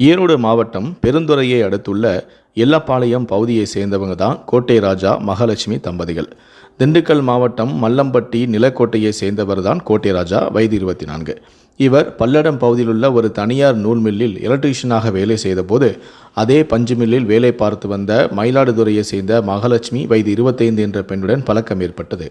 ஈரோடு மாவட்டம் பெருந்துறையை அடுத்துள்ள எல்லப்பாளையம் பகுதியை சேர்ந்தவங்க தான் கோட்டை ராஜா மகாலட்சுமி தம்பதிகள். திண்டுக்கல் மாவட்டம் மல்லம்பட்டி நிலக்கோட்டையை சேர்ந்தவர் தான் கோட்டை ராஜா வயது இருபத்தி நான்கு இவர் பல்லடம் பகுதியில் உள்ள ஒரு தனியார் நூல் மில்லில் எலக்ட்ரீஷியனாக வேலை செய்தபோது அதே பஞ்சு மில்லில் வேலை பார்த்து வந்த மயிலாடுதுறையை சேர்ந்த மகாலட்சுமி வயது இருபத்தைந்து என்ற பெண்ணுடன் பழக்கம் ஏற்பட்டது.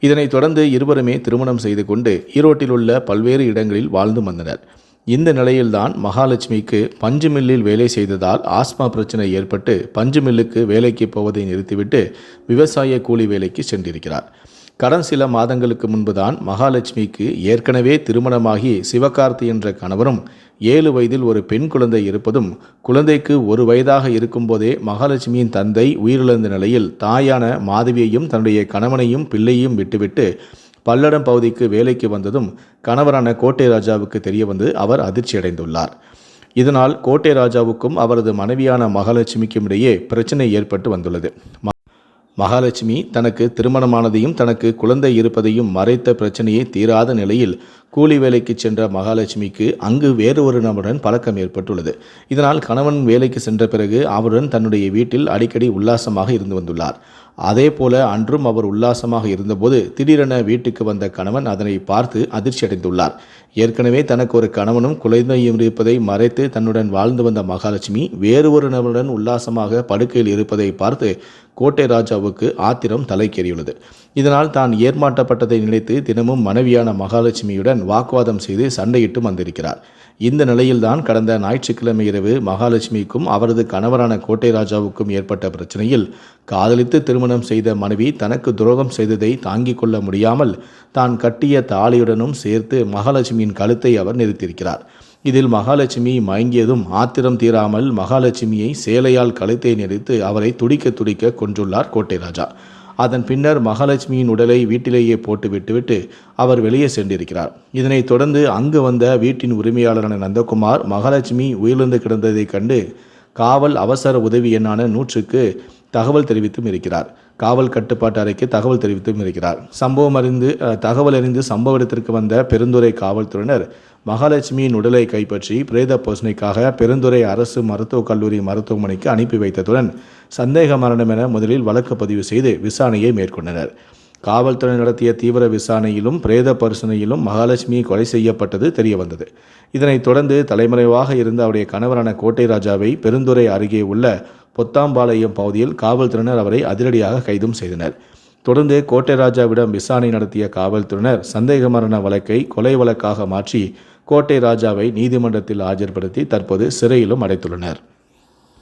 இதனைத் தொடர்ந்து இருவருமே திருமணம் செய்து கொண்டு ஈரோட்டில் உள்ள பல்வேறு இடங்களில் வாழ்ந்து வந்தனர். இந்த நிலையில்தான் மகாலட்சுமிக்கு பஞ்சு மில்லில் வேலை செய்ததால் ஆஸ்மா பிரச்சனை ஏற்பட்டு பஞ்சு மில்லுக்கு வேலைக்கு போவதை நிறுத்திவிட்டு விவசாய கூலி வேலைக்கு சென்றிருக்கிறார். கடன் சில மாதங்களுக்கு முன்புதான் மகாலட்சுமிக்கு ஏற்கனவே திருமணமாகி சிவகார்த்தி என்ற கணவரும் ஏழு வயதில் ஒரு பெண் குழந்தை இருப்பதும் குழந்தைக்கு ஒரு வயதாக இருக்கும்போதே மகாலட்சுமியின் தந்தை உயிரிழந்த நிலையில் தாயான மாதவியையும் தன்னுடைய கணவனையும் பிள்ளையும் விட்டுவிட்டு பல்லடம் பகுதிக்கு வேலைக்கு வந்ததும் கணவரான கோட்டை ராஜாவுக்கு தெரிய வந்து அவர் அதிர்ச்சியடைந்துள்ளார் இதனால் கோட்டை ராஜாவுக்கும் அவரது மனைவியான மகாலட்சுமிக்கும் இடையே பிரச்சனை ஏற்பட்டு வந்துள்ளது. ம- மகாலட்சுமி தனக்கு திருமணமானதையும் தனக்கு குழந்தை இருப்பதையும் மறைத்த பிரச்சனையை தீராத நிலையில் கூலி வேலைக்கு சென்ற மகாலட்சுமிக்கு அங்கு வேறு ஒரு நபருடன் பழக்கம் ஏற்பட்டுள்ளது. இதனால் கணவன் வேலைக்கு சென்ற பிறகு அவருடன் தன்னுடைய வீட்டில் அடிக்கடி உல்லாசமாக இருந்து வந்துள்ளார். அதே போல அன்றும் அவர் உல்லாசமாக இருந்தபோது திடீரென வீட்டுக்கு வந்த கணவன் அதனை பார்த்து அதிர்ச்சி அடைந்துள்ளார். ஏற்கனவே தனக்கு ஒரு கணவனும் குழந்தையும் இருப்பதை மறைத்து தன்னுடன் வாழ்ந்து வந்த மகாலட்சுமி வேறு ஒரு நபருடன் உல்லாசமாக படுக்கையில் இருப்பதை பார்த்து கோட்டை ராஜாவுக்கு ஆத்திரம் தலைக்கேறியுள்ளது. இதனால் தான் ஏர்மாட்டப்பட்டதை நினைத்து தினமும் மனைவியான மகாலட்சுமியுடன் வாக்குவாதம் செய்து சண்டையிட்டு வந்திருக்கிறார். இந்த நிலையில்தான் கடந்த ஞாயிற்றுக்கிழமை இரவு மகாலட்சுமிக்கும் அவரது கணவரான கோட்டை ராஜாவுக்கும் ஏற்பட்ட பிரச்சனையில் காதலித்து திருமணம் செய்த மனைவி தனக்கு துரோகம் செய்ததை தாங்கிக் கொள்ள முடியாமல் தான் கட்டிய தாலியுடனும் சேர்த்து மகாலட்சுமியின் கழுத்தை அவர் நிறுத்தியிருக்கிறார் இதில் மகாலட்சுமி மயங்கியதும் ஆத்திரம் தீராமல் மகாலட்சுமியை சேலையால் கழுத்தை நெறித்து அவரை துடிக்க துடிக்க கொன்றுள்ளார் கோட்டை ராஜா. அதன் பின்னர் மகாலட்சுமியின் உடலை வீட்டிலேயே போட்டு விட்டுவிட்டு அவர் வெளியே சென்றிருக்கிறார். இதனைத் தொடர்ந்து அங்கு வந்த வீட்டின் உரிமையாளரான நந்தகுமார் மகாலட்சுமி உயிரிழந்து கிடந்ததைக் கண்டு காவல் அவசர உதவி எண்ணான நூற்றுக்கு தகவல் தெரிவித்தும் இருக்கிறார். காவல் கட்டுப்பாட்டு அறைக்கு தகவல் தெரிவித்தும் இருக்கிறார். சம்பவம் அறிந்து தகவல் அறிந்து சம்பவ இடத்திற்கு வந்த பெருந்துறை காவல்துறையினர் மகாலட்சுமியின் உடலை கைப்பற்றி பிரேத பரிசோதனைக்காக பெருந்துறை அரசு மருத்துவக் கல்லூரி மருத்துவமனைக்கு அனுப்பி வைத்ததுடன் சந்தேக மரணம் என முதலில் வழக்கு பதிவு செய்து விசாரணையை மேற்கொண்டனர். காவல்துறை நடத்திய தீவிர விசாரணையிலும் பிரேத பரிசனையிலும் மகாலட்சுமி கொலை செய்யப்பட்டது தெரியவந்தது. இதனைத் தொடர்ந்து தலைமறைவாக இருந்த அவருடைய கணவரான கோட்டை ராஜாவை பெருந்துறை அருகே உள்ள பொத்தாம்பாளையம் பகுதியில் காவல்துறையினர் அவரை அதிரடியாக கைதும் செய்தனர். தொடர்ந்து கோட்டை ராஜாவிடம் விசாரணை நடத்திய காவல்துறையினர் சந்தேக மரண வழக்கை கொலை வழக்காக மாற்றி கோட்டை ராஜாவை நீதிமன்றத்தில் ஆஜர்படுத்தி தற்போது சிறையிலும் அடைத்துள்ளனர்.